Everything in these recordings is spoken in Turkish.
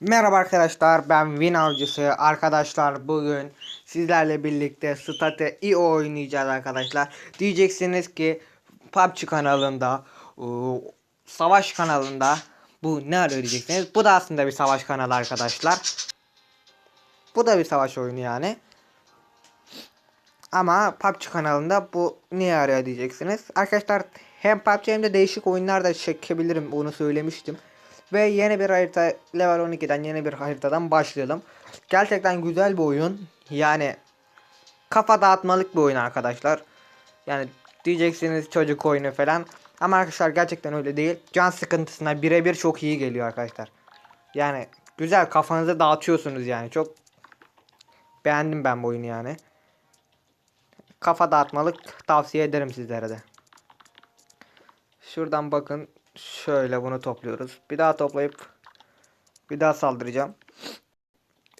Merhaba arkadaşlar ben Win Avcısı. Arkadaşlar bugün sizlerle birlikte State IO oynayacağız arkadaşlar. Diyeceksiniz ki PUBG kanalında ıı, savaş kanalında bu ne arıyor diyeceksiniz bu da aslında bir savaş kanalı arkadaşlar. Bu da bir savaş oyunu yani. Ama PUBG kanalında bu niye arıyor diyeceksiniz arkadaşlar hem PUBG hem de değişik oyunlar da çekebilirim onu söylemiştim ve yeni bir harita level 12'den yeni bir haritadan başlayalım. Gerçekten güzel bir oyun. Yani kafa dağıtmalık bir oyun arkadaşlar. Yani diyeceksiniz çocuk oyunu falan. Ama arkadaşlar gerçekten öyle değil. Can sıkıntısına birebir çok iyi geliyor arkadaşlar. Yani güzel kafanızı dağıtıyorsunuz yani. Çok beğendim ben bu oyunu yani. Kafa dağıtmalık tavsiye ederim sizlere de. Şuradan bakın Şöyle bunu topluyoruz. Bir daha toplayıp bir daha saldıracağım.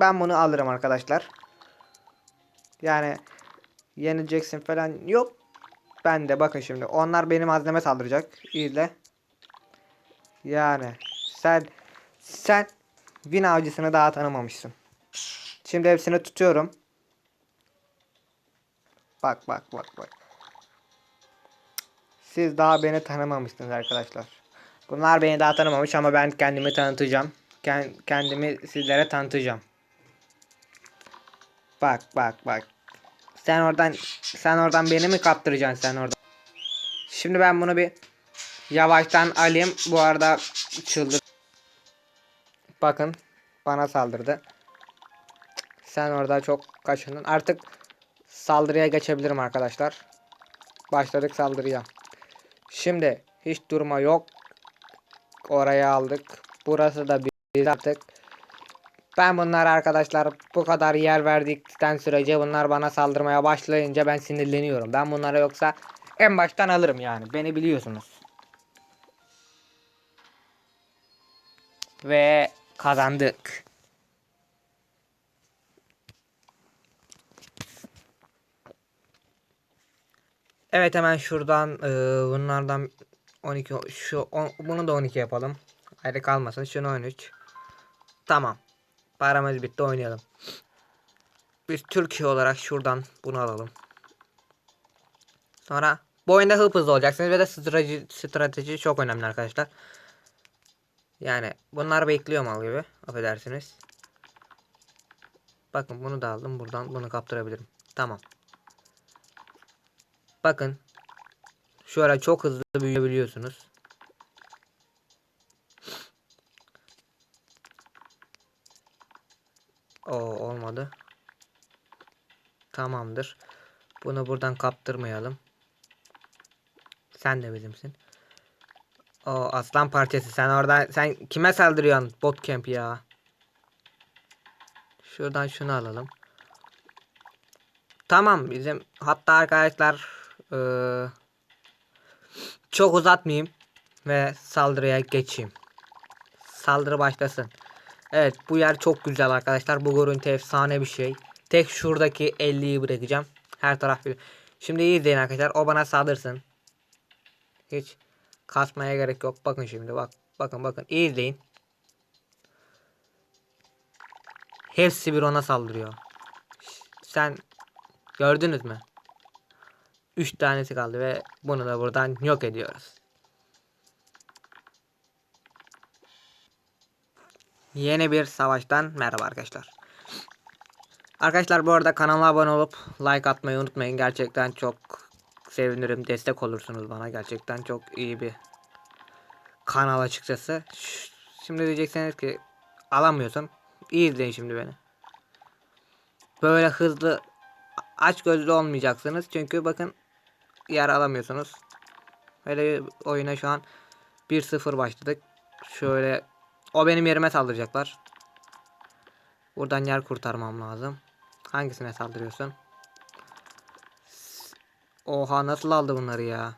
Ben bunu alırım arkadaşlar. Yani yeneceksin falan yok. Ben de bakın şimdi onlar benim malzeme saldıracak. İzle. Yani sen sen Win avcısını daha tanımamışsın. Şimdi hepsini tutuyorum. Bak bak bak bak. Siz daha beni tanımamışsınız arkadaşlar. Bunlar beni daha tanımamış ama ben kendimi tanıtacağım. Kendimi sizlere tanıtacağım. Bak bak bak. Sen oradan sen oradan beni mi kaptıracaksın sen oradan? Şimdi ben bunu bir yavaştan alayım. Bu arada çıldır. Bakın bana saldırdı. Sen orada çok kaçındın. Artık saldırıya geçebilirim arkadaşlar. Başladık saldırıya. Şimdi hiç durma yok. Oraya aldık. Burası da bir artık. Ben bunlar arkadaşlar bu kadar yer verdikten sürece bunlar bana saldırmaya başlayınca ben sinirleniyorum. Ben bunları yoksa en baştan alırım yani. Beni biliyorsunuz. Ve kazandık. Evet hemen şuradan e, bunlardan 12 şu on, bunu da 12 yapalım. Ayrı kalmasın. Şunu 13. Tamam. Paramız bitti oynayalım. Biz Türkiye olarak şuradan bunu alalım. Sonra bu oyunda hıp hızlı olacaksınız ve de strateji, strateji çok önemli arkadaşlar. Yani bunlar bekliyor mal gibi. Affedersiniz. Bakın bunu da aldım. Buradan bunu kaptırabilirim. Tamam. Bakın şu ara çok hızlı büyüyebiliyorsunuz. O olmadı. Tamamdır. Bunu buradan kaptırmayalım. Sen de bizimsin. O aslan parçası. Sen orada sen kime saldırıyorsun? Bot camp ya. Şuradan şunu alalım. Tamam bizim hatta arkadaşlar ee, çok uzatmayayım ve saldırıya geçeyim. Saldırı başlasın. Evet bu yer çok güzel arkadaşlar. Bu görüntü efsane bir şey. Tek şuradaki 50'yi bırakacağım. Her taraf bir. Şimdi iyi izleyin arkadaşlar. O bana saldırsın. Hiç kasmaya gerek yok. Bakın şimdi bak. Bakın bakın. İyi izleyin. Hepsi bir ona saldırıyor. Sen gördünüz mü? 3 tanesi kaldı ve bunu da buradan yok ediyoruz. Yeni bir savaştan merhaba arkadaşlar. Arkadaşlar bu arada kanala abone olup like atmayı unutmayın. Gerçekten çok sevinirim. Destek olursunuz bana. Gerçekten çok iyi bir kanal açıkçası. Şimdi diyeceksiniz ki alamıyorsun. İyi izleyin şimdi beni. Böyle hızlı aç gözlü olmayacaksınız. Çünkü bakın yer alamıyorsunuz. Böyle oyuna şu an 1-0 başladık. Şöyle o benim yerime saldıracaklar. Buradan yer kurtarmam lazım. Hangisine saldırıyorsun? Oha nasıl aldı bunları ya?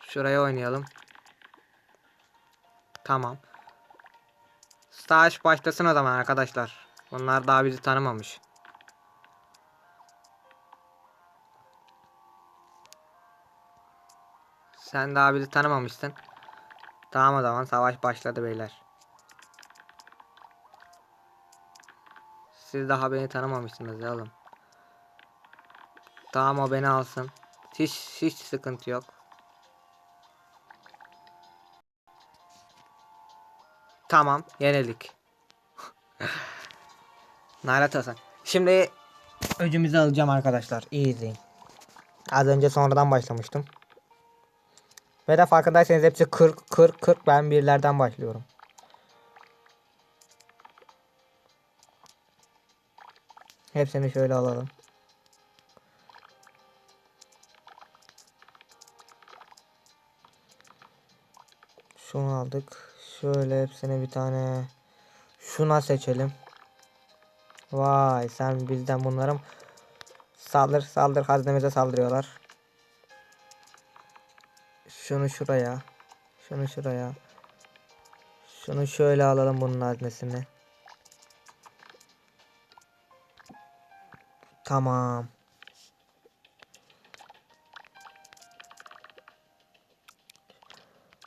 Şuraya oynayalım. Tamam. Savaş başlasın o zaman arkadaşlar. Bunlar daha bizi tanımamış. Sen daha bizi tanımamışsın. Tamam o zaman savaş başladı beyler. Siz daha beni tanımamışsınız ya oğlum. Tamam o beni alsın. Hiç hiç sıkıntı yok. Tamam yenildik. Nalat Hasan. Şimdi öcümüzü alacağım arkadaşlar. İyi izleyin. Az önce sonradan başlamıştım. Ve de farkındaysanız hepsi 40 40 40 ben birlerden başlıyorum. Hepsini şöyle alalım. Şunu aldık. Şöyle hepsine bir tane şuna seçelim. Vay sen bizden bunlarım saldır saldır haznemize saldırıyorlar. Şunu şuraya. Şunu şuraya. Şunu şöyle alalım bunun haznesini. Tamam.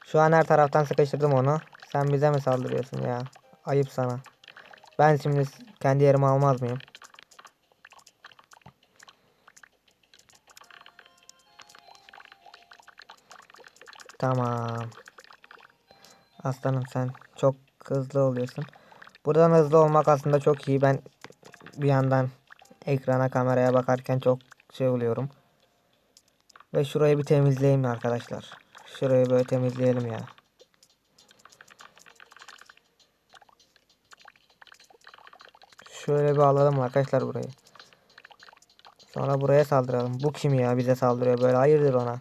Şu an her taraftan sıkıştırdım onu. Sen bize mi saldırıyorsun ya? Ayıp sana. Ben şimdi kendi yerimi almaz mıyım? Tamam. Aslanım sen çok hızlı oluyorsun. Buradan hızlı olmak aslında çok iyi. Ben bir yandan ekrana kameraya bakarken çok şey oluyorum. Ve şurayı bir temizleyeyim arkadaşlar. Şurayı böyle temizleyelim ya. Şöyle bir alalım arkadaşlar burayı. Sonra buraya saldıralım. Bu kim ya bize saldırıyor böyle hayırdır ona.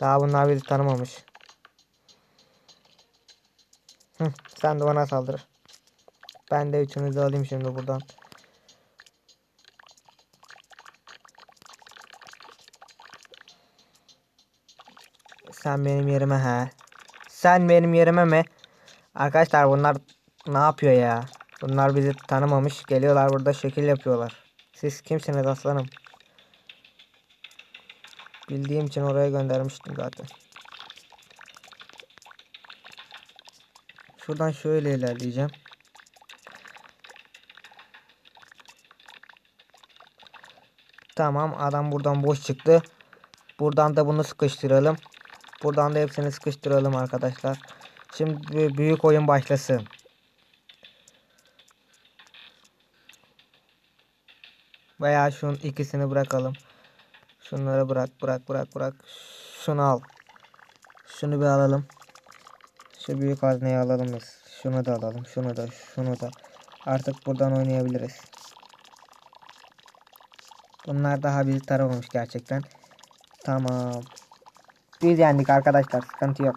Daha bunlar bizi tanımamış. Hı, sen de ona saldır. Ben de üçünüzü alayım şimdi buradan. Sen benim yerime he. Sen benim yerime mi? Arkadaşlar bunlar ne yapıyor ya? Bunlar bizi tanımamış. Geliyorlar burada şekil yapıyorlar. Siz kimsiniz aslanım? Bildiğim için oraya göndermiştim zaten. Şuradan şöyle ilerleyeceğim. Tamam adam buradan boş çıktı. Buradan da bunu sıkıştıralım. Buradan da hepsini sıkıştıralım arkadaşlar. Şimdi büyük oyun başlasın. Veya şunun ikisini bırakalım. Şunları bırak bırak bırak bırak. Şunu al. Şunu bir alalım. Şu büyük hazneyi alalım biz. Şunu da alalım. Şunu da şunu da. Artık buradan oynayabiliriz. Bunlar daha bizi taramamış gerçekten. Tamam. Biz yendik arkadaşlar. Sıkıntı yok.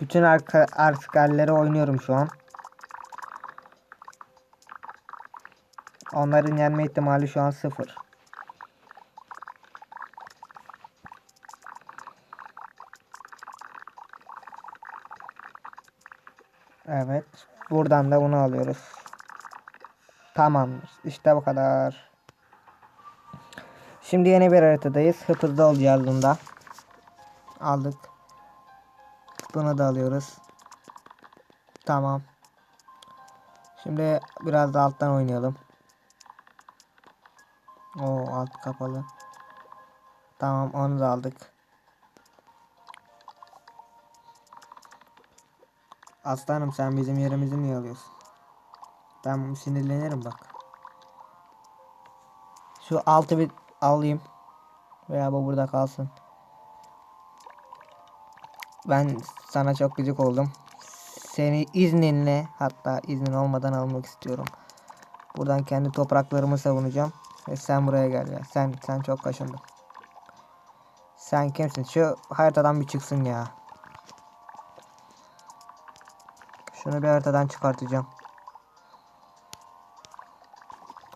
Bütün arka askerleri oynuyorum şu an. Onların yenme ihtimali şu an sıfır. Evet. Buradan da bunu alıyoruz. Tamamdır. İşte bu kadar. Şimdi yeni bir haritadayız. Hıp hızlı olacağız bunda. Aldık. Bunu da alıyoruz. Tamam. Şimdi biraz da alttan oynayalım. O alt kapalı. Tamam onu da aldık. Aslanım sen bizim yerimizi niye alıyorsun? Ben sinirlenirim bak. Şu altı bir alayım. Veya bu burada kalsın. Ben sana çok gıcık oldum. Seni izninle hatta iznin olmadan almak istiyorum. Buradan kendi topraklarımı savunacağım. Ve sen buraya gel ya. Sen sen çok kaşındın. Sen kimsin? Şu haritadan bir çıksın ya. Şunu bir haritadan çıkartacağım.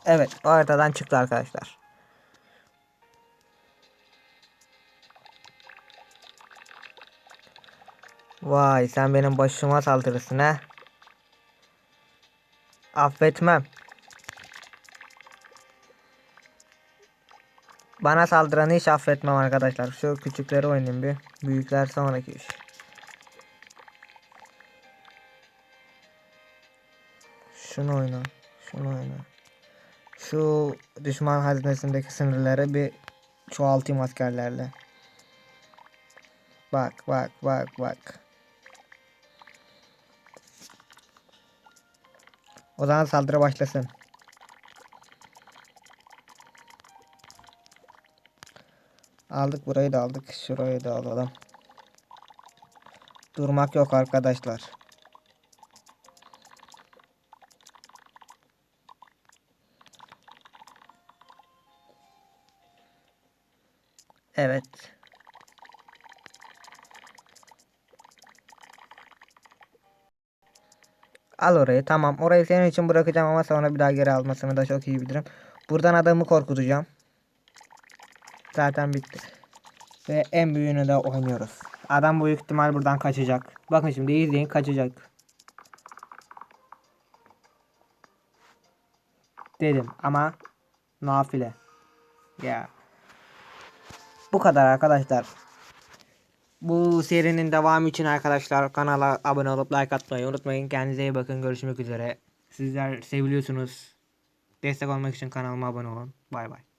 Evet o haritadan çıktı arkadaşlar. Vay sen benim başıma saldırırsın ha. Affetmem. Bana saldıranı hiç affetmem arkadaşlar. Şu küçükleri oynayayım bir. Büyükler sonraki iş. Şunu oyna. Şunu oyna. Şu düşman haznesindeki sınırları bir çoğaltayım askerlerle. Bak bak bak bak. O zaman saldırı başlasın. Aldık burayı da aldık. Şurayı da alalım. Durmak yok arkadaşlar. Evet. Al orayı tamam. Orayı senin için bırakacağım ama sonra bir daha geri almasını da çok iyi bilirim. Buradan adamı korkutacağım. Zaten bitti. Ve en büyüğünü de oynuyoruz. Adam büyük ihtimal buradan kaçacak. Bakın şimdi izleyin kaçacak. Dedim ama nafile. Ya. Bu kadar arkadaşlar. Bu serinin devamı için arkadaşlar kanala abone olup like atmayı unutmayın. Kendinize iyi bakın. Görüşmek üzere. Sizler seviliyorsunuz. Destek olmak için kanalıma abone olun. Bay bay.